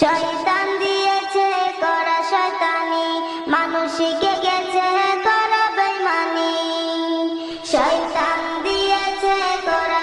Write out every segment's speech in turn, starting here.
শয়তান দিয়েছে করা শয়তানি মানুষকে গেছে বেমানি দিয়েছে করা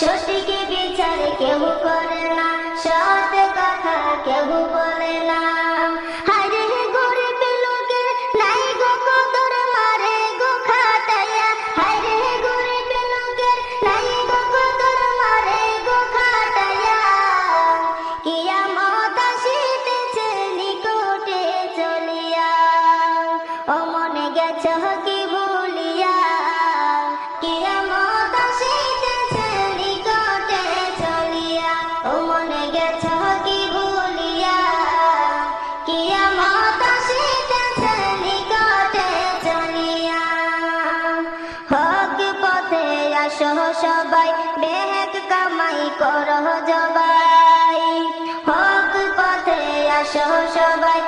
সত্যিকে বিচার কেউ করে না, সৎ কথা কেউ বলে না। হারে গরিব লোকের নাই গো কদর মারে গো খাতায়া হারে গরিব লোকের নাই গো কদর মারে গো খাতায়া কিয়ামত আসিতেছে, নিকটে চলিয়া। ও মনে গেছ কি পথে আসো সবাই বেহেক কামাই করো জবাই। হক পথে আসো সবাই